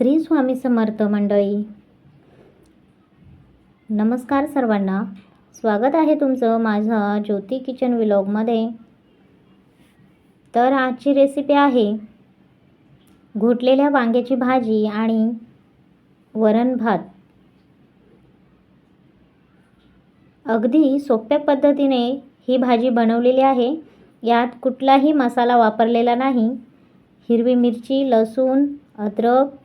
श्री स्वामी समर्थ मंडळी. नमस्कार सर्वांना. स्वागत आहे तुमचं माझ्या ज्योती किचन विलॉगमध्ये तर आजची रेसिपी आहे घोटलेल्या वांग्याची भाजी आणि वरण भात. अगदी सोप्या पद्धतीने ही भाजी बनवलेली आहे. यात कुठलाही मसाला वापरलेला नाही. हिरवी मिरची लसूण अद्रक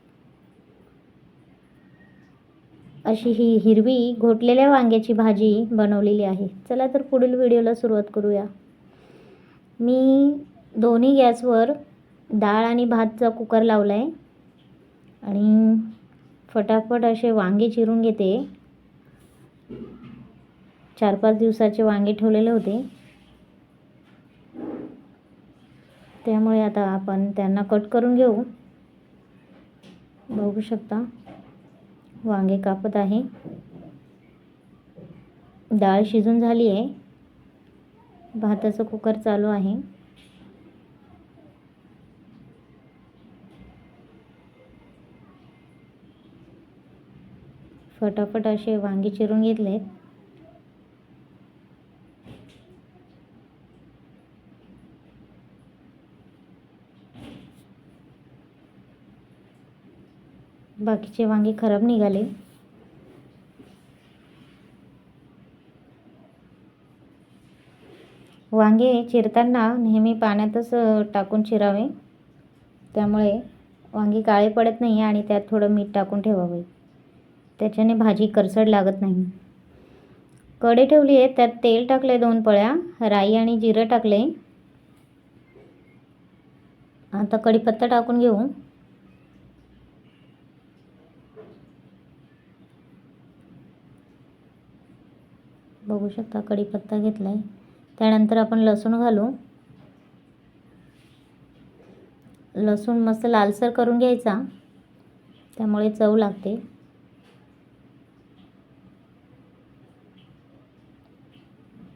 अशी ही हिरवी घोटलेल्या वांग्याची भाजी बनवलेली आहे. चला तर पुढील व्हिडिओला सुरुवात करूया. मी दोन्ही गॅसवर डाळ आणि भातचा कुकर लावला आहे आणि फटाफट असे वांगे चिरून घेते. चार पाच दिवसाचे वांगे ठेवलेले होते. त्यामुळे आता आपण त्यांना कट करून घेऊ. बघू शकता. वांगे कापत आहे. डाळ शिजून झाली आहे. भाताचं कुकर चालू आहे. फटाफट असे वांगे चिरून घेतलेत. बाकीचे वांगे खराब निघाले. वांगे चिरताना नेहमी पाण्यातच टाकून चिरावे. त्यामुळे वांगी काळे पडत नाही आणि त्यात थोडं मीठ टाकून ठेवावे. त्याच्याने भाजी करसड लागत नाही. कढई ठेवली आहे त्यात तेल टाकले दोन पळ्या राई आणि जिरं टाकले आता कढीपत्ता टाकून घेऊ. बघू शकता कढीपत्ता घेतला आहे त्यानंतर आपण लसूण घालू. लसूण मस्त लालसर करून घ्यायचा. त्यामुळे चव लागते.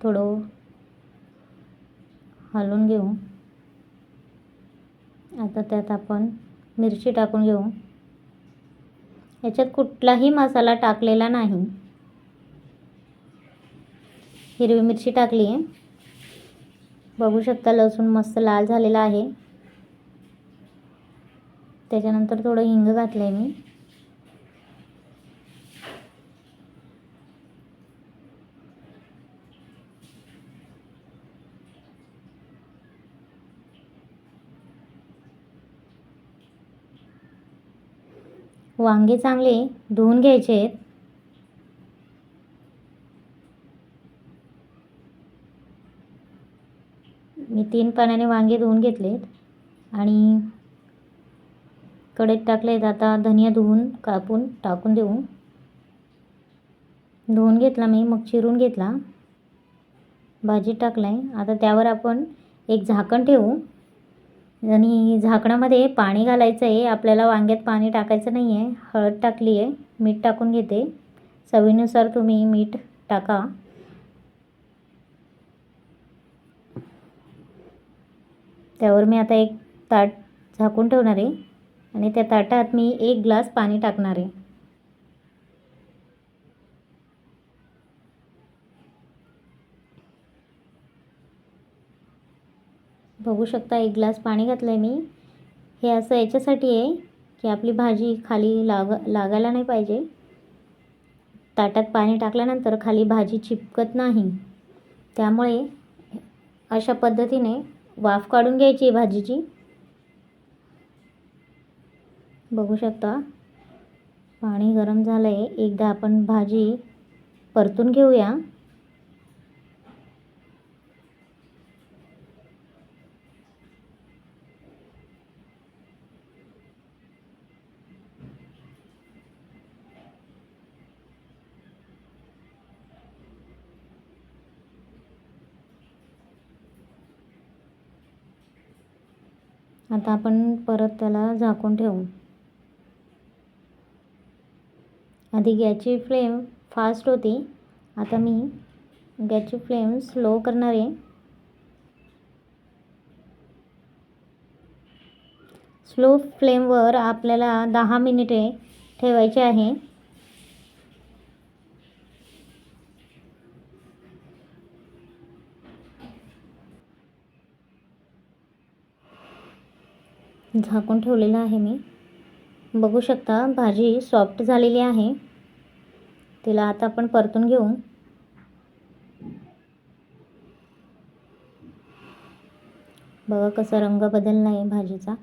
थोडं हलवून घेऊ. आता त्यात आपण मिरची टाकून घेऊ. याच्यात कुठलाही मसाला टाकलेला नाही. हिरवी मिरची टाकली आहे. बघू शकता लसूण मस्त लाल झालेला आहे. त्याच्यानंतर थोडं हिंग घातलं आहे मी. वांगे चांगले धुवून घ्यायचे आहेत मी तीन पाण्याने वांगे धुवून घेतलेत आणि कढईत टाकलेत. आता धनिया धुवून कापून टाकून देऊ. धुवून घेतला मी मग चिरून घेतला. भाजी टाकलं आहे आता त्यावर आपण एक झाकण ठेवू. आणि झाकणामध्ये पाणी घालायचं आहे आपल्याला वांग्यात पाणी टाकायचं नाही आहे हळद टाकली आहे मीठ टाकून घेते. चवीनुसार तुम्ही मीठ टाका. त्यावर मी आता एक ताट झाकून ठेवणार आहे आणि त्या ताटात मी एक ग्लास पाणी टाकणार आहे. बघू शकता एक ग्लास पाणी घातलं आहे मी. हे असं याच्यासाठी आहे की आपली भाजी खाली लाग लागायला नाही पाहिजे. ताटात पाणी टाकल्यानंतर खाली भाजी चिपकत नाही. त्यामुळे अशा पद्धतीने वाफ काढून घ्यायची भाजीची. बघू शकता. पाणी गरम झालं आहे एकदा आपण भाजी परतून घेऊया. आता आपण परत त्याला झाकून ठेवू. आधी गॅसची फ्लेम फास्ट होती. आता मी गॅसची फ्लेम स्लो करणार आहे. स्लो फ्लेमवर आपल्याला दहा मिनिटे ठेवायचे आहे. झाकून ठेवलेलं आहे मी. बघू शकता भाजी सॉफ्ट झालेली आहे. तिला आता आपण परतून घेऊ. बघा कसा रंग बदलला आहे भाजीचा.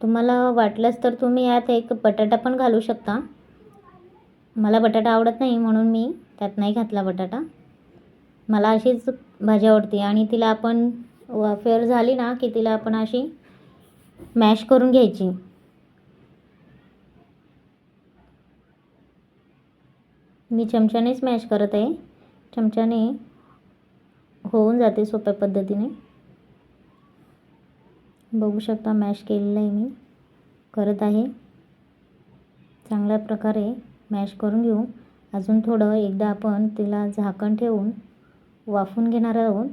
तुम्हाला वाटलंच तर तुम्ही यात एक बटाटा पण घालू शकता. मला बटाटा आवडत नाही म्हणून मी त्यात नाही घातला बटाटा. मला अशीच भाजी आवडते आणि तिला आपण वाफेवर झाली ना की तिला आपण अशी मॅश करून घ्यायची. मी चमच्यानेच मॅश करत आहे. चमच्याने होऊन जाते सोप्या पद्धतीने. बघू शकता मॅश केलेलं आहे मी. करत आहे. चांगल्या प्रकारे मॅश करून घेऊ. अजून थोडं एकदा आपण तिला झाकण ठेवून वाफून घेणार आहोत.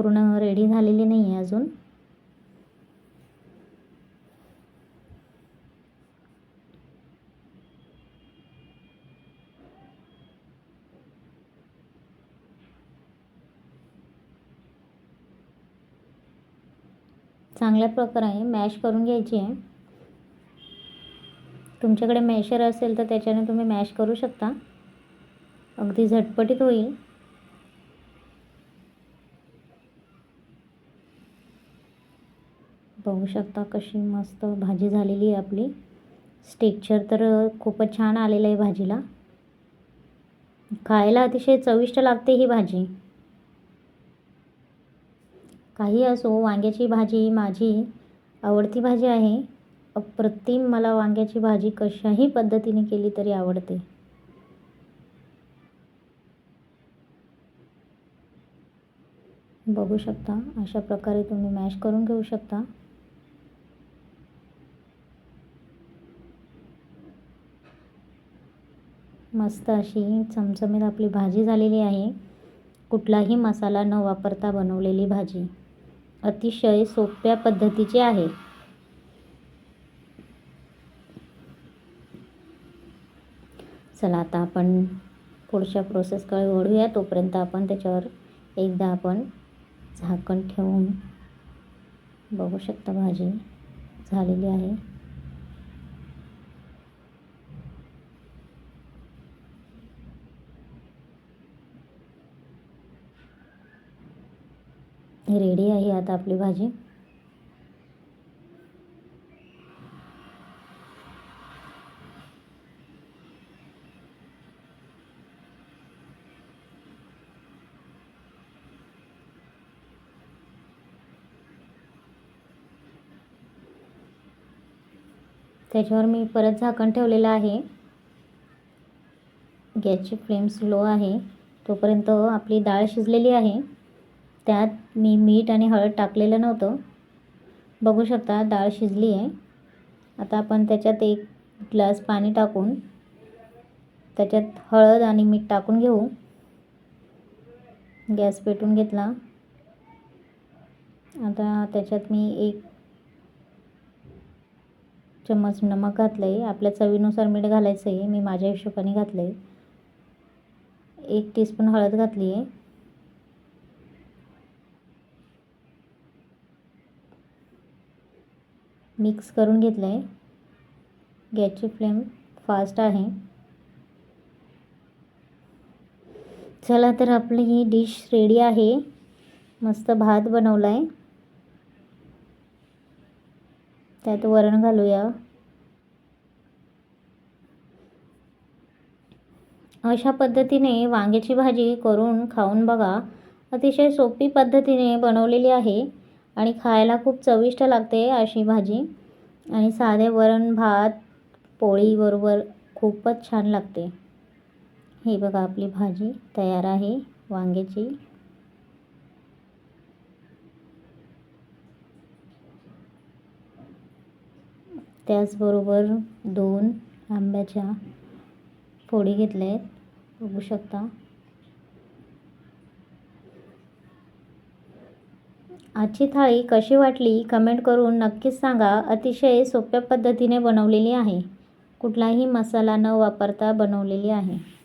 पूर्ण रेडी झालेली नाही आहे अजून. चांगल्या प्रकारे मॅश करून घ्यायची आहे. तुमच्याकडे मॅशर असेल तर त्याच्याने तुम्ही मॅश करू शकता. अगदी झटपटीत होईल. बघू शकता कशी मस्त भाजी झालेली आहे आपली. स्टेक्चर तर खूपच छान आलेलं आहे भाजीला. खायला अतिशय चविष्ट लागते ही भाजी. काही असो वांग्याची भाजी माझी आवडती भाजी आहे. अप्रतिम मला वांग्याची भाजी कशाही पद्धतीने केली तरी आवडते. बघू शकता अशा प्रकारे तुम्ही मॅश करून घेऊ शकता. मस्त अशी चमचमीत आपली भाजी झालेली आहे. कुठलाही मसाला न वापरता बनवलेली भाजी. अतिशय सोप्या पद्धतीची आहे. चला आता आपण पुढच्या प्रोसेसकडे वळूया. तोपर्यंत आपण त्याच्यावर एकदा आपण झाकण ठेवून बघू शकता भाजी झालेली आहे. रेडी आहे आता आपली भाजी. त्याच्यावर मी परत झाकण ठेवलेलं आहे. गॅसची फ्लेम स्लो आहे. तोपर्यंत आपली डाळ शिजलेली आहे. त्यात मी मीठ आणि हळद टाकलेलं नव्हतं. बघू शकता डाळ शिजली आहे. आता आपण त्याच्यात एक ग्लास पाणी टाकून त्याच्यात हळद आणि मीठ टाकून घेऊ. गॅस पेटून घेतला. आता त्याच्यात मी एक चम्मच नमक घातलं आहे आपल्या चवीनुसार मीठ घालायचं आहे मी माझ्या हिशोबाने घातलं आहे एक टीस्पून हळद घातली आहे मिक्स करून घेतलं आहे. गॅसची फ्लेम फास्ट आहे. चला तर आपली ही डिश रेडी आहे. मस्त भात बनवला आहे त्यात वरण घालूया. अशा पद्धतीने वांग्याची भाजी करून खाऊन बघा. अतिशय सोपी पद्धतीने बनवलेली आहे. आणि खायला खूप चविष्ट लागते अशी भाजी. आणि साधे वरण भात पोळीबरोबर खूपच छान लागते. हे बघा आपली भाजी तयार आहे वांग्याची. त्याचबरोबर दोन आंब्याच्या फोडी घेतल्या आहेत बघू शकता. आजची थाळी कशी वाटली कमेंट करून नक्कीच सांगा. अतिशय सोप्या पद्धतीने बनवलेली आहे. कुठलाही मसाला न वापरता बनवलेली आहे.